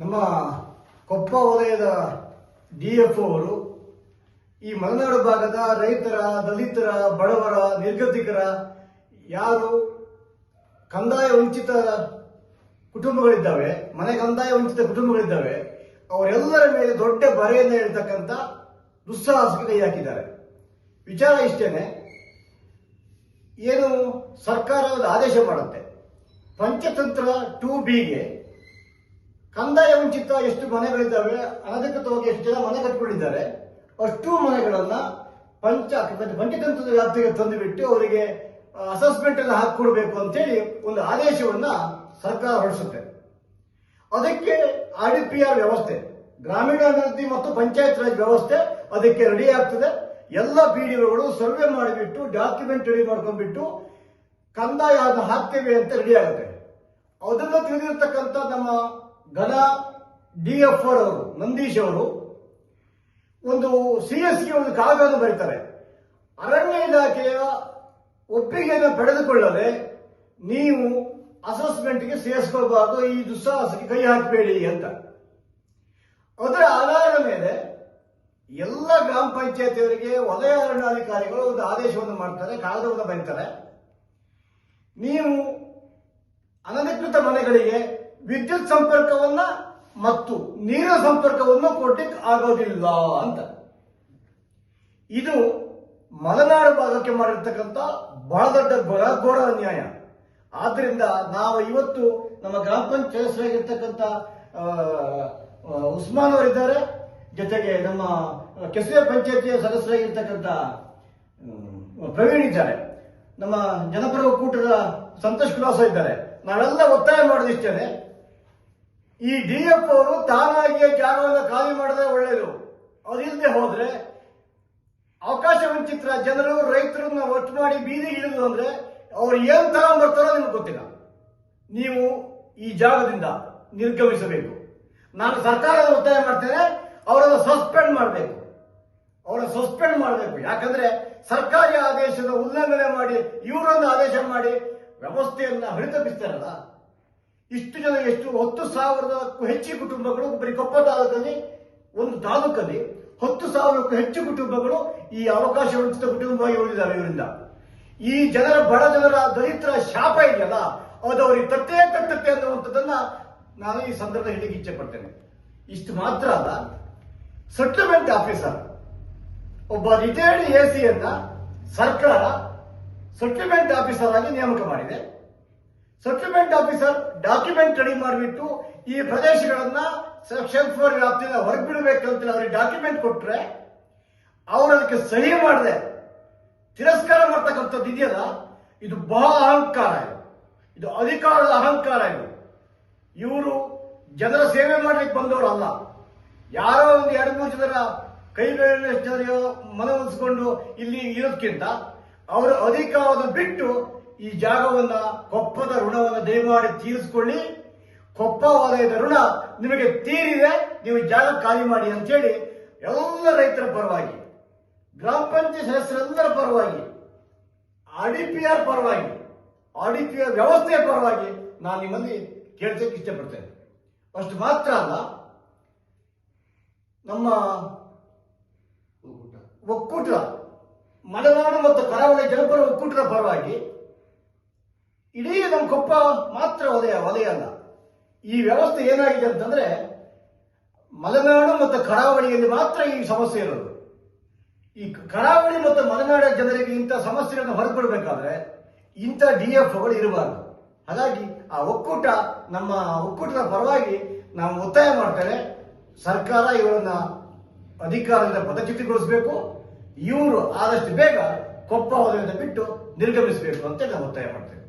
ನಮ್ಮ ಕೊಪ್ಪ ವಲಯದ D F ಅವರು ಈ ಮಲೆನಾಡು ಭಾಗದ ರೈತರ, ದಲಿತರ, ಬಡವರ, ನಿರ್ಗತಿಕರ, ಯಾರು ಕಂದಾಯ ವಂಚಿತ ಕುಟುಂಬಗಳಿದ್ದಾವೆ, ಮನೆ ಕಂದಾಯ ವಂಚಿತ ಕುಟುಂಬಗಳಿದ್ದಾವೆ, ಅವರೆಲ್ಲರ ಮೇಲೆ ದೊಡ್ಡ ಬರೆಯನ್ನು ಹೇಳ್ತಕ್ಕಂಥ ದುಸ್ಸಾಹಸಕ್ಕೆ ಕೈ ಹಾಕಿದ್ದಾರೆ. ವಿಚಾರ ಇಷ್ಟೇನೆ, ಏನು ಸರ್ಕಾರ ಆದೇಶ ಮಾಡುತ್ತೆ. ಪಂಚತಂತ್ರ ಟೂ ಬಿಗೆ ಕಂದಾಯ ವಂಚಿತ ಎಷ್ಟು ಮನೆಗಳಿದ್ದಾವೆ ಅನಧಿಕೃತವಾಗಿ ಎಷ್ಟು ಜನ ಮನೆ ಕಟ್ಟಿಕೊಂಡಿದ್ದಾರೆ ಅಷ್ಟು ಮನೆಗಳನ್ನ ಪಂಚ ಪಂಚತಂತ್ರದ ವ್ಯಾಪ್ತಿಗೆ ತಂದುಬಿಟ್ಟು ಅವರಿಗೆ ಅಸೆಸ್ಮೆಂಟ್ ಎಲ್ಲ ಹಾಕಿಕೊಡ್ಬೇಕು ಅಂತೇಳಿ ಒಂದು ಆದೇಶವನ್ನ ಸರ್ಕಾರ ಹೊರಡಿಸುತ್ತೆ. ಅದಕ್ಕೆ ಆರ್ ವ್ಯವಸ್ಥೆ, ಗ್ರಾಮೀಣಾಭಿವೃದ್ಧಿ ಮತ್ತು ಪಂಚಾಯತ್ ರಾಜ್ ವ್ಯವಸ್ಥೆ ಅದಕ್ಕೆ ರೆಡಿ ಆಗ್ತದೆ. ಎಲ್ಲ ಪಿ ಡಿ ಓಗಳು ಸರ್ವೆ ಮಾಡಿಬಿಟ್ಟು ಡಾಕ್ಯುಮೆಂಟ್ ರೆಡಿ ಮಾಡ್ಕೊಂಡ್ಬಿಟ್ಟು ಕಂದಾಯ ಹಾಕ್ತೇವೆ ಅಂತ ರೆಡಿ ಆಗುತ್ತೆ. ಅದನ್ನು ತಿಳಿದಿರ್ತಕ್ಕಂಥ ನಮ್ಮ ಘನ ಡಿ ಎಫ್ ಅವರು, ನಂದೀಶ್ ಅವರು, ಒಂದು ಸಿ ಎಸ್ಗೆ ಒಂದು ಕಾಗದ ಬರೀತಾರೆ. ಅರಣ್ಯ ಇಲಾಖೆಯ ಒಪ್ಪಿಗೆಯನ್ನು ಪಡೆದುಕೊಳ್ಳದೆ ನೀವು ಅಸೆಸ್ಮೆಂಟ್ಗೆ ಸೇರಿಸ್ಕೊಳ್ಬಾರ್ದು, ಈ ದುಸ್ಸಾಹಸಕ್ಕೆ ಕೈ ಹಾಕಬೇಡಿ ಅಂತ. ಅದರ ಆಧಾರದ ಮೇಲೆ ಎಲ್ಲ ಗ್ರಾಮ ಪಂಚಾಯತಿಯವರಿಗೆ ವಲಯ ಅರಣ್ಯಾಧಿಕಾರಿಗಳು ಒಂದು ಆದೇಶವನ್ನು ಮಾಡ್ತಾರೆ, ಕಾಗದವನ್ನು ಬರೀತಾರೆ. ನೀವು ಅನಧಿಕೃತ ಮನೆಗಳಿಗೆ ವಿದ್ಯುತ್ ಸಂಪರ್ಕವನ್ನ ಮತ್ತು ನೀರಿನ ಸಂಪರ್ಕವನ್ನು ಕೊಡ್ಲಿಕ್ಕೆ ಆಗೋದಿಲ್ಲ ಅಂತ. ಇದು ಮಲೆನಾಡು ಭಾಗಕ್ಕೆ ಮಾಡಿರ್ತಕ್ಕಂಥ ಬಹಳ ದೊಡ್ಡ ಘೋರ ಅನ್ಯಾಯ ಆದ್ರಿಂದ ನಾವು ಇವತ್ತು ನಮ್ಮ ಗ್ರಾಮ ಪಂಚಾಯತ್ ಸದಸ್ಯರಾಗಿರ್ತಕ್ಕಂಥ ಉಸ್ಮಾನ್ ಅವರಿದ್ದಾರೆ. ಜೊತೆಗೆ ನಮ್ಮ ಕೆಸರೆ ಪಂಚಾಯತಿಯ ಸದಸ್ಯರಾಗಿರ್ತಕ್ಕಂಥ ಪ್ರವೀಣ್ ಇದ್ದಾರೆ. ನಮ್ಮ ಜನಪರ ಒಕ್ಕೂಟದ ಸಂತೋಷ್ ಕುಲಾಸ ಇದ್ದಾರೆ. ನಾವೆಲ್ಲ ಒತ್ತಾಯ ಮಾಡೋದಿಷ್ಟೇನೆ. ಈ ಡಿ ಎಫ್ ಅವರು ತಾನಾಗಿಯೇ ಜಾಗವನ್ನು ಖಾಲಿ ಮಾಡಿದ್ರೆ ಒಳ್ಳೆಯದು ಅದಿಲ್ಲದೆ ಹೋದ್ರೆ ಅವಕಾಶ ವಂಚಿತರ ಜನರು ರೈತರನ್ನ ಒಟ್ಟು ಮಾಡಿ ಬೀದಿ ಇಳಿದು ಅಂದ್ರೆ ಅವ್ರು ಏನ್ ತಗೊಂಡ್ಬರ್ತಾರೋ ನಿಮ್ಗೆ ಗೊತ್ತಿಲ್ಲ. ನೀವು ಈ ಜಾಗದಿಂದ ನಿರ್ಗಮಿಸಬೇಕು. ನಾನು ಸರ್ಕಾರದ ಒತ್ತಾಯ ಮಾಡ್ತೇನೆ, ಅವರನ್ನು ಸಸ್ಪೆಂಡ್ ಮಾಡಬೇಕು. ಅವರನ್ನು ಸಸ್ಪೆಂಡ್ ಮಾಡಬೇಕು. ಯಾಕಂದ್ರೆ ಸರ್ಕಾರಿ ಆದೇಶದ ಉಲ್ಲಂಘನೆ ಮಾಡಿ, ಇವರನ್ನು ಆದೇಶ ಮಾಡಿ ವ್ಯವಸ್ಥೆಯನ್ನ ಹರಿತಪ್ಪಿಸ್ತಾರಲ್ಲ ಇಷ್ಟು ಜನ ಎಷ್ಟು, ಹತ್ತು ಸಾವಿರದಕ್ಕೂ ಹೆಚ್ಚು ಕುಟುಂಬಗಳು, ಬರೀ ಕೊಪ್ಪ ತಾಲೂಕಲ್ಲಿ ಒಂದು ತಾಲೂಕಲ್ಲಿ ಹತ್ತು ಸಾವಿರಕ್ಕೂ ಹೆಚ್ಚು ಕುಟುಂಬಗಳು ಈ ಅವಕಾಶ ವಂಚಿತ ಕುಟುಂಬವಾಗಿ ಉಳಿದಾವೆ ಇವರಿಂದ. ಈ ಜನರ ಬಡ ಜನರ ದಲಿತರ ಶಾಪ ಇದೆಯಲ್ಲ, ಅದು ಅವರಿಗೆ ತಟ್ಟೆ ತಟ್ಟುತ್ತೆ ಅನ್ನುವಂಥದ್ದನ್ನ ನಾನು ಈ ಸಂದರ್ಭ ಹೇಳಿಕ್ಕೆ ಇಚ್ಛೆ ಪಡ್ತೇನೆ. ಇಷ್ಟು ಮಾತ್ರ ಅಲ್ಲ ಸೆಟ್ಲ್ಮೆಂಟ್ ಆಫೀಸರ್ ಒಬ್ಬ ರಿಟೈರ್ಡ್ ಎ ಸಿಯನ್ನ ಸರ್ಕಾರ ಸೆಟ್ಲ್ಮೆಂಟ್ ಆಫೀಸರ್ ಆಗಿ ನೇಮಕ ಮಾಡಿದೆ. ಸೆಟ್ಲ್ಮೆಂಟ್ ಆಫೀಸರ್ ಡಾಕ್ಯುಮೆಂಟ್ ರೆಡಿ ಮಾಡಿಬಿಟ್ಟು ಈ ಪ್ರದೇಶಗಳನ್ನ ಸೆಕ್ಷನ್ ಫೋರ್ ವ್ಯಾಪ್ತಿಯಿಂದ ಅಂತ ಅವ್ರಿಗೆ ಡಾಕ್ಯುಮೆಂಟ್ ಕೊಟ್ರೆ ಅವ್ರು ಅದಕ್ಕೆ ಸಹಿ ಮಾಡದೆ. ತಿರಸ್ಕಾರ ಮಾಡ್ತಕ್ಕಂಥದ್ದು ಇದೆಯಲ್ಲ, ಇದು ಬಹಳ ಅಹಂಕಾರ ಇದು. ಅಧಿಕಾರದ ಅಹಂಕಾರ ಇದು. ಇವರು ಜನರ ಸೇವೆ ಮಾಡ್ಲಿಕ್ಕೆ ಬಂದವರು ಅಲ್ಲ. ಯಾರೋ ಒಂದು ಎರಡು ಮೂರು ಜನರ ಕೈ ಜನರಿಗೆ ಮನವೊಲಿಸಿಕೊಂಡು ಇಲ್ಲಿ ಇರೋದಕ್ಕಿಂತ ಅವರ ಅಧಿಕಾರವನ್ನು ಬಿಟ್ಟು ಈ ಜಾಗವನ್ನ ಕೊಪ್ಪದ ಋಣವನ್ನು ದಯಮಾಡಿ ತೀರಿಸಿಕೊಳ್ಳಿ. ಕೊಪ್ಪ ವಲಯದ ಋಣ ನಿಮಗೆ ತೀರಿದೆ, ನೀವು ಜಾಗ ಖಾಲಿ ಮಾಡಿ ಅಂತೇಳಿ ಎಲ್ಲ ರೈತರ ಪರವಾಗಿ, ಗ್ರಾಮ ಪಂಚಾಯತ್ ಸದಸ್ಯರೆಲ್ಲರ ಪರವಾಗಿ, ಆರ್ ಪರವಾಗಿ, ಆರ್ ವ್ಯವಸ್ಥೆಯ ಪರವಾಗಿ ನಾನು ನಿಮ್ಮಲ್ಲಿ ಕೇಳ್ತಕ್ಕೆ ಇಷ್ಟಪಡ್ತೇನೆ. ಅಷ್ಟು ಮಾತ್ರ ಅಲ್ಲ, ನಮ್ಮ ಒಕ್ಕೂಟ, ಮಲೆನಾಡು ಮತ್ತು ಕರಾವಳಿ ಜನಪರ ಒಕ್ಕೂಟದ ಪರವಾಗಿ ಇಡೀ ನಮ್ಮ ಕೊಪ್ಪ ಮಾತ್ರ ವಲಯ ವಲಯ ಈ ವ್ಯವಸ್ಥೆ ಏನಾಗಿದೆ ಅಂತಂದ್ರೆ, ಮಲೆನಾಡು ಮತ್ತು ಕರಾವಳಿಯಲ್ಲಿ ಮಾತ್ರ ಈ ಸಮಸ್ಯೆ ಇರೋದು. ಈ ಕರಾವಳಿ ಮತ್ತು ಮಲೆನಾಡ ಜನರಿಗೆ ಇಂಥ ಸಮಸ್ಯೆಗಳನ್ನು ಹೊರಕೊಡ್ಬೇಕಾದ್ರೆ ಇಂಥ ಡಿ ಎಫ್ಗಳು ಇರಬಾರ್ದು. ಹಾಗಾಗಿ ಆ ಒಕ್ಕೂಟ, ನಮ್ಮ ಒಕ್ಕೂಟದ ಪರವಾಗಿ ನಾವು ಒತ್ತಾಯ ಮಾಡ್ತೇವೆ. ಸರ್ಕಾರ ಇವರನ್ನ ಅಧಿಕಾರದಿಂದ ಪದಚ್ಯುತಿಗೊಳಿಸಬೇಕು. ಇವರು ಆದಷ್ಟು ಬೇಗ ಕೊಪ್ಪ ಹೋದ ಬಿಟ್ಟು ನಿರ್ಗಮಿಸಬೇಕು ಅಂತ ನಾವು ಒತ್ತಾಯ ಮಾಡ್ತೇವೆ.